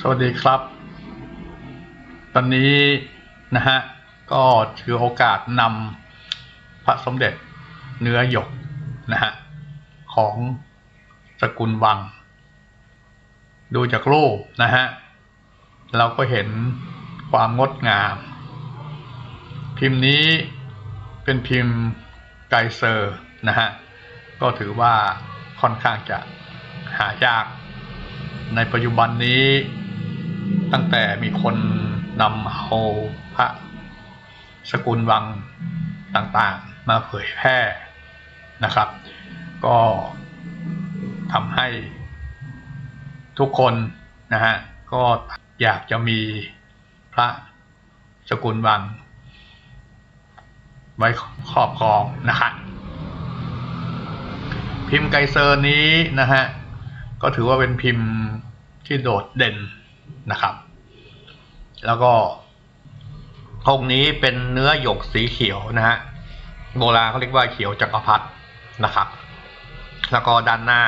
สวัสดีครับ ตอนนี้นะฮะ ก็ถือโอกาสนำพระสมเด็จเนื้อหยกนะฮะ ของสกุลวัง ดูจากรูปนะฮะ เราก็เห็นความงดงาม พิมพ์นี้เป็นพิมพ์ไกเซอร์นะฮะ ก็ถือว่าค่อนข้างจะหายากในปัจจุบันนี้ ตั้งแต่มีคนนำเอาพระสกุลวังต่างๆ มาเผยแพร่นะครับ ก็ทำให้ทุกคนนะฮะก็อยากจะมีพระสกุลวัง ไว้ครอบครองนะฮะพิมพ์ไกเซอร์นี้นะฮะก็ถือว่าเป็นพิมพ์ที่โดดเด่นนะครับ แล้วก็องค์นี้เป็นเนื้อหยกสีเขียวนะฮะโบราณเขาเรียกว่าเขียวจักรพรรดินะครับ แล้วก็ด้านหน้า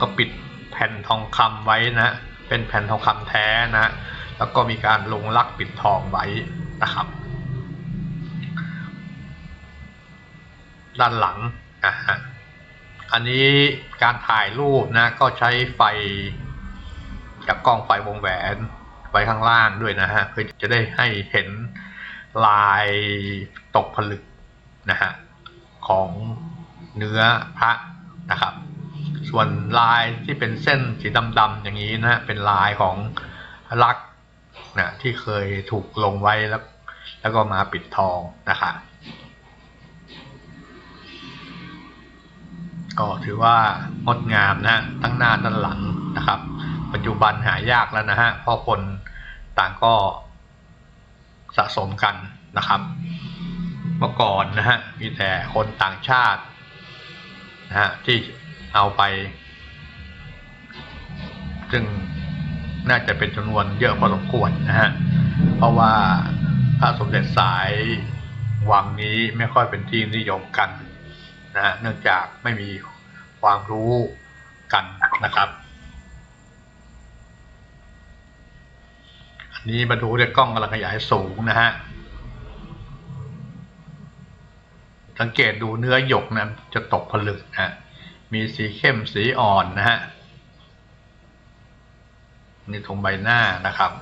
ก็ปิดแผ่นทองคำไว้นะ เป็นแผ่นทองคำแท้นะ แล้วก็มีการลงลักปิดทองไว้นะครับ ด้านหลังนะฮะอันนี้การถ่ายรูปนะก็ใช้ไฟจากกล้องไฟวงแหวน ไว้ข้างล่างด้วยนะฮะเพื่อจะได้ให้เห็นลายตกผลึกนะฮะของเนื้อพระนะครับ ส่วนลายที่เป็นเส้นสีดำๆอย่างนี้นะฮะเป็นลายของลักนะที่เคยถูกลงไว้แล้ว แล้วก็มาปิดทองนะครับก็ถือว่างดงามนะฮะทั้งหน้าด้านหลังนะครับ ปัจจุบันหายากแล้วนะฮะเพราะคนต่างก็สะสมกันนะครับ เมื่อก่อนนะฮะมีแต่คนต่างชาตินะฮะที่เอาไป ซึ่งน่าจะเป็นจำนวนเยอะพอสมควรนะฮะเพราะว่าพระสมเด็จสายวังนี้ไม่ค่อยเป็นที่นิยมกันนะฮะเนื่องจากไม่มีความรู้กันนะครับ นี้มาดูด้วยกล้องกำลังขยายสูงนะฮะ สังเกตดูเนื้อหยกนะจะตกผลึกนะมีสีเข้มสีอ่อนนะฮะ นี่ตรงใบหน้านะครับ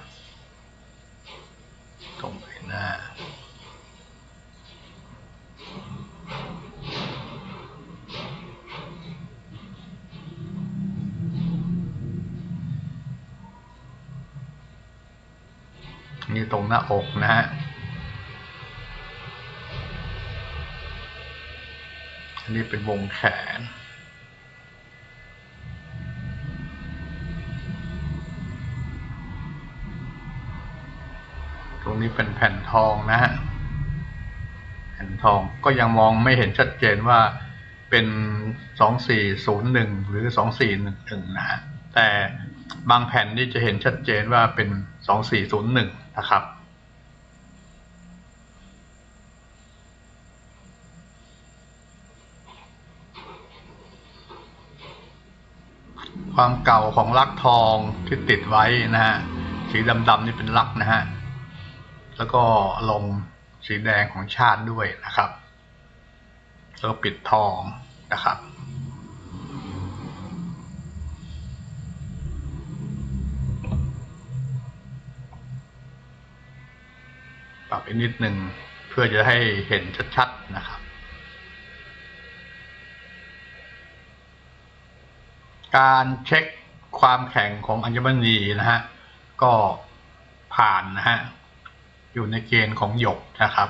ตรงใบหน้า นี่ตรงหน้าอกนะฮะอันนี้เป็นวงแขน ตรงนี้เป็นแผ่นทองนะฮะ แผ่นทองก็ยังมองไม่เห็นชัดเจนว่าเป็นสองสี่ศูนย์หนึ่งหรือสองสี่หนึ่งหนึ่งนะฮะ แต่บางแผ่นนี่จะเห็นชัดเจนว่าเป็นสองสี่ศูนย์หนึ่ง นะครับ ความเก่าของลักทองที่ติดไว้นะฮะสีดำๆนี่เป็นลักนะฮะแล้วก็ลงสีแดงของชาติด้วยนะครับแล้วปิดทองนะครับ ปรับอีกนิดหนึ่งเพื่อจะให้เห็นชัดๆนะครับ การเช็คความแข็งของอัญมณีนะฮะก็ผ่านนะฮะอยู่ในเกณฑ์ของหยกนะครับ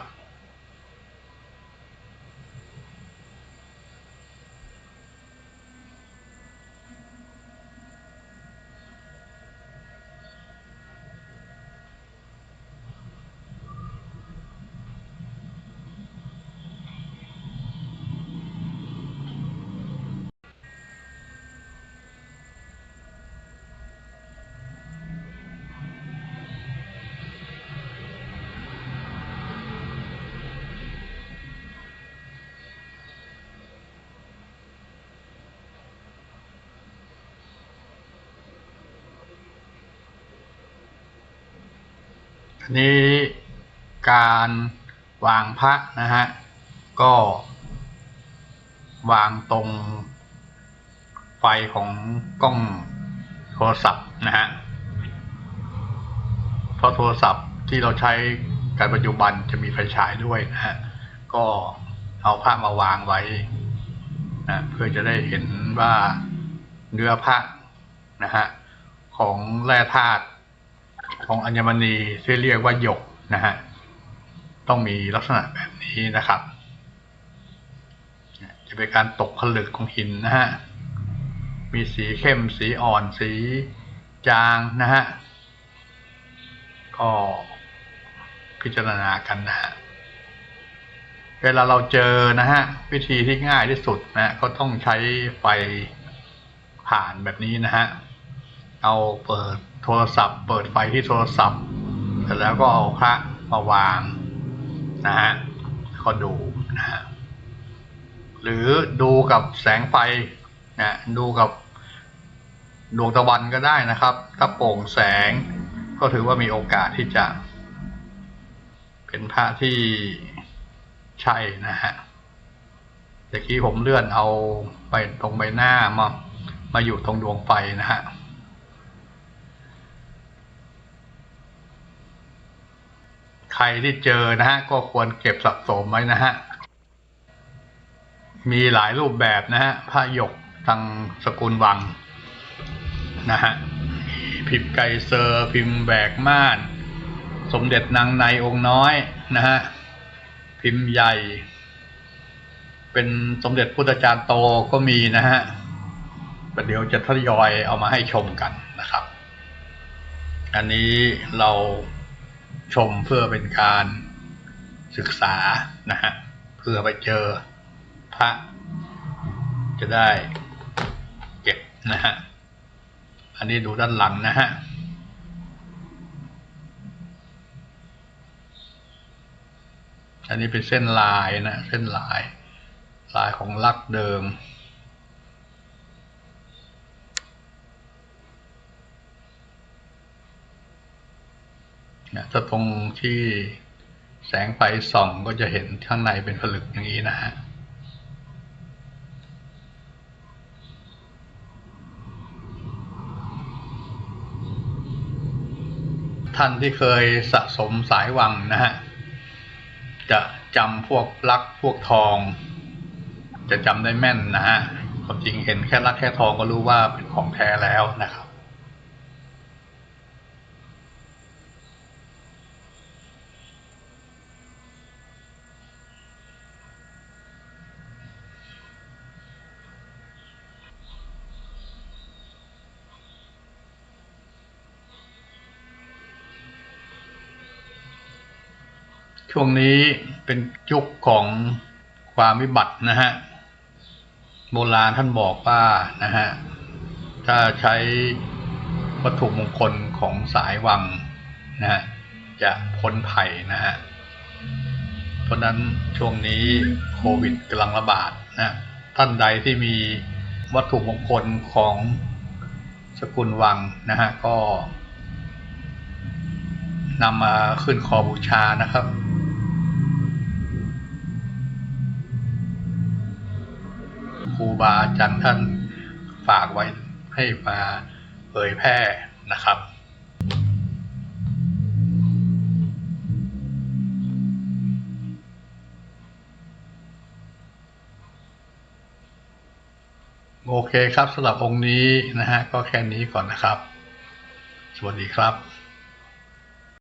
ทีนี้การวางพระนะฮะ ก็วางตรงไฟของกล้องโทรศัพท์นะฮะ เพราะโทรศัพท์ที่เราใช้กันปัจจุบันจะมีไฟฉายด้วยนะฮะ ก็เอาผ้ามาวางไว้นะเพื่อจะได้เห็นว่าเนื้อผ้านะฮะของแร่ธาตุ ของอัญมณีที่เรียกว่าหยกนะฮะต้องมีลักษณะแบบนี้นะครับ จะเป็นการตกผลึกของหินนะฮะมีสีเข้มสีอ่อนสีจางนะฮะก็พิจารณากันนะฮะเวลาเราเจอนะฮะวิธีที่ง่ายที่สุดนะก็ต้องใช้ไฟผ่านแบบนี้นะฮะ เอาเปิดโทรศัพท์ เปิดไฟที่โทรศัพท์ เสร็จแล้วก็เอาพระมาวางนะฮะก็ดูนะฮะหรือดูกับแสงไฟนะดูกับดวงตะวันก็ได้นะครับ ถ้าโปร่งแสงก็ถือว่ามีโอกาสที่จะ เป็นพระที่ใช่นะฮะตะกี้ผมเลื่อนเอาไปตรงใบหน้ามามาอยู่ตรงดวงไฟนะฮะ ใค รที่เจอนะฮะก็ควรเก็บสะสมไว้นะฮะ มีหลายรูปแบบนะฮะผ้าหยกทางสกุลวังนะฮะพิมพ์ไกเซอร์พิมพ์แบกม่าน สมเด็จนางในองค์น้อยนะฮะพิมพ์ใหญ่ เป็นสมเด็จพุทธจารย์โตก็มีนะฮะประเดี๋ยวจะทยอยเอามาให้ชมกันนะครับ อันนี้เรา ชมเพื่อเป็นการศึกษานะฮะเพื่อไปเจอพระจะได้เก็บนะฮะอันนี้ดูด้านหลังนะฮะอันนี้เป็นเส้นลายนะเส้นลายลายของลักเดิม นะถ้าตรงที่แสงไฟส่องก็จะเห็นข้างในเป็นผลึกอย่างนี้นะฮะท่านที่เคยสะสมสายวังนะฮะ จะจำพวกลักพวกทอง จะจำได้แม่นนะฮะความจริงเห็นแค่ลักแค่ทองก็รู้ว่าเป็นของแท้แล้วนะครับ ช่วงนี้เป็นยุคของความวิบัตินะฮะ โบราณท่านบอกว่านะฮะ ถ้าใช้วัตถุมงคลของสายวังนะฮะ จะพ้นภัยนะฮะ เพราะนั้นช่วงนี้โควิดกำลังระบาดนะท่านใดที่มีวัตถุมงคลของสกุลวังนะฮะก็นำมาขึ้นคอบูชานะครับ รูบาอาจารย์ท่านฝากไว้ให้มาเผยแพร่นะครับโอเคครับสำหรับองค์นี้นะฮะก็แค่นี้ก่อนนะครับ สวัสดีครับ